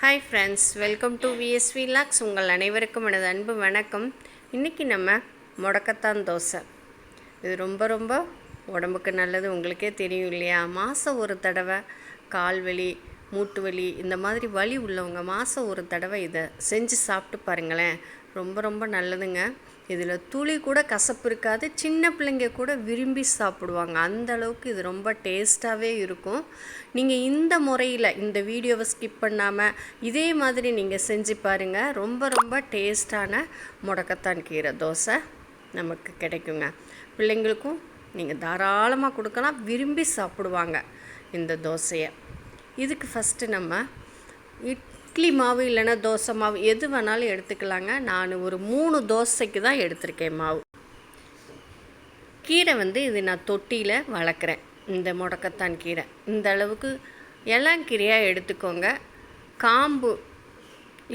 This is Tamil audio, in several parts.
Hi friends welcome to V S V logs உங்கள் அனைவருக்கும் எனது அன்பு வணக்கம். இன்றைக்கி நம்ம முடக்கத்தான் தோசை. இது ரொம்ப ரொம்ப உடம்புக்கு நல்லது உங்களுக்கே தெரியும் இல்லையா? மாதம் ஒரு தடவை கால் வலி மூட்டு வலி இந்த மாதிரி வலி உள்ளவங்க மாதம் ஒரு தடவை இதை செஞ்சு சாப்பிட்டு பாருங்களேன். ரொம்ப ரொம்ப நல்லதுங்க. இதில் துளி கூட கசப்பு இருக்காது. சின்ன பிள்ளைங்க கூட விரும்பி சாப்பிடுவாங்க. அந்த அளவுக்கு இது ரொம்ப டேஸ்ட்டாகவே இருக்கும். நீங்கள் இந்த முறையில் இந்த வீடியோவை ஸ்கிப் பண்ணாமல் இதே மாதிரி நீங்கள் செஞ்சு பாருங்கள் ரொம்ப ரொம்ப டேஸ்டான முடக்கத்தான் கீரை தோசை நமக்கு கிடைக்குங்க. பிள்ளைங்களுக்கும் நீங்கள் தாராளமாக கொடுக்கலாம். விரும்பி சாப்பிடுவாங்க இந்த தோசையை. இதுக்கு ஃபஸ்ட்டு நம்ம இட்லி மாவு இல்லைன்னா தோசை மாவு எது வேணாலும் எடுத்துக்கலாங்க. நான் ஒரு மூணு தோசைக்கு தான் எடுத்திருக்கேன் மாவு. கீரை வந்து இது நான் தொட்டியில் வளர்க்குறேன். இந்த முடக்கத்தான் கீரை. இந்த அளவுக்கு இளங்கீரையாக எடுத்துக்கோங்க. காம்பு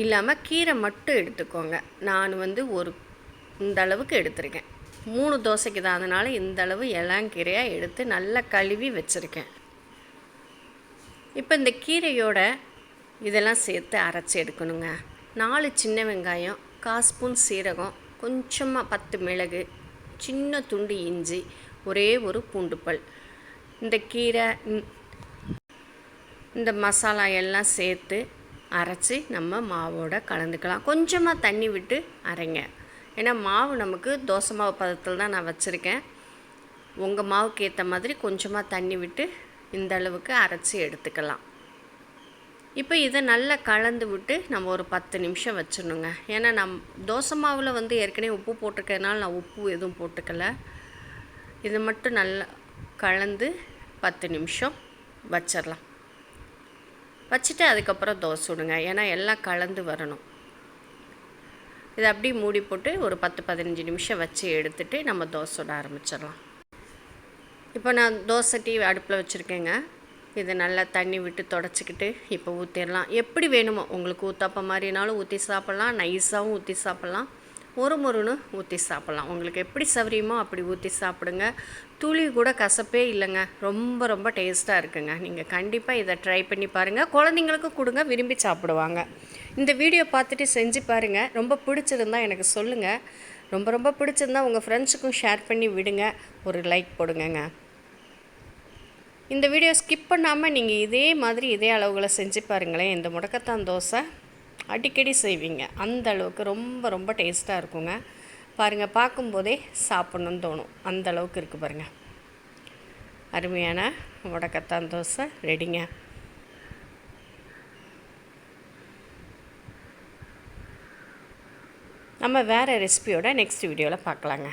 இல்லாமல் கீரை மட்டும் எடுத்துக்கோங்க. நான் வந்து ஒரு இந்த அளவுக்கு எடுத்திருக்கேன். மூணு தோசைக்கு தான். அதனால் இந்த அளவு இளங்கீரையாக எடுத்து நல்லா கழுவி வச்சுருக்கேன். இப்போ இந்த கீரையோட இதெல்லாம் சேர்த்து அரைச்சி எடுக்கணுங்க. நாலு சின்ன வெங்காயம் கால் ஸ்பூன் சீரகம் கொஞ்சமாக பத்து மிளகு சின்ன துண்டு இஞ்சி ஒரே ஒரு பூண்டுப்பல். இந்த கீரை இந்த மசாலா எல்லாம் சேர்த்து அரைச்சி நம்ம மாவோட கலந்துக்கலாம். கொஞ்சமாக தண்ணி விட்டு அரைங்க. ஏன்னா மாவு நமக்கு தோசை மாவு பதத்தில் தான் நான் வச்சுருக்கேன். உங்கள் மாவுக்கு ஏற்ற மாதிரி கொஞ்சமாக தண்ணி விட்டு இந்த அளவுக்கு அரைச்சி எடுத்துக்கலாம். இப்போ இதை நல்லா கலந்து விட்டு நம்ம ஒரு பத்து நிமிஷம் வச்சிடணுங்க. ஏன்னா நம் தோசை மாவில் வந்து ஏற்கனவே உப்பு போட்டிருக்கிறதுனால நான் உப்பு எதுவும் போட்டுக்கல. இது மட்டும் நல்லா கலந்து பத்து நிமிஷம் வச்சிடலாம். வச்சுட்டு அதுக்கப்புறம் தோசை விடுங்க ஏன்னா எல்லாம் கலந்து வரணும். இதை அப்படியே மூடி போட்டு ஒரு பத்து பதினஞ்சு நிமிஷம் வச்சு எடுத்துகிட்டு நம்ம தோசை விட ஆரம்பிச்சிடலாம். இப்போ நான் தோசை டீ அடுப்பில் வச்சுருக்கேங்க. இதை நல்லா தண்ணி விட்டு தொடச்சிக்கிட்டு இப்போ ஊற்றிடலாம் எப்படி வேணுமோ உங்களுக்கு ஊற்றப்ப மாதிரினாலும் ஊற்றி சாப்பிட்லாம் நைஸாகவும் ஊற்றி சாப்பிட்லாம். ஒரு முருன்னு ஊற்றி சாப்பிட்லாம். உங்களுக்கு எப்படி சௌரியமோ அப்படி ஊற்றி சாப்பிடுங்க. துளி கூட கசப்பே இல்லைங்க. ரொம்ப ரொம்ப டேஸ்ட்டாக இருக்குங்க. நீங்கள் கண்டிப்பாக இதை ட்ரை பண்ணி பாருங்கள் குழந்தைங்களுக்கு கொடுங்க விரும்பி சாப்பிடுவாங்க. இந்த வீடியோ பார்த்துட்டு செஞ்சு பாருங்கள் ரொம்ப பிடிச்சிருந்தா எனக்கு சொல்லுங்கள் ரொம்ப ரொம்ப பிடிச்சிருந்தா உங்கள் ஃப்ரெண்ட்ஸுக்கும் ஷேர் பண்ணி விடுங்க. ஒரு லைக் போடுங்கங்க. இந்த வீடியோ ஸ்கிப் பண்ணாமல் நீங்கள் இதே மாதிரி இதே அளவுகளை செஞ்சு பாருங்களேன். இந்த முடக்கத்தான் தோசை. அடிக்கடி செய்வீங்க. அந்த அளவுக்கு ரொம்ப ரொம்ப டேஸ்ட்டாக இருக்குங்க. பாருங்கள் பார்க்கும்போதே சாப்பிட்ணுன்னு தோணும். அந்த அளவுக்கு இருக்குது பாருங்கள் அருமையான முடக்கத்தான் தோசை. ரெடிங்க நம்ம வேறு ரெசிபியோட நெக்ஸ்ட் வீடியோவில் பார்க்கலாங்க.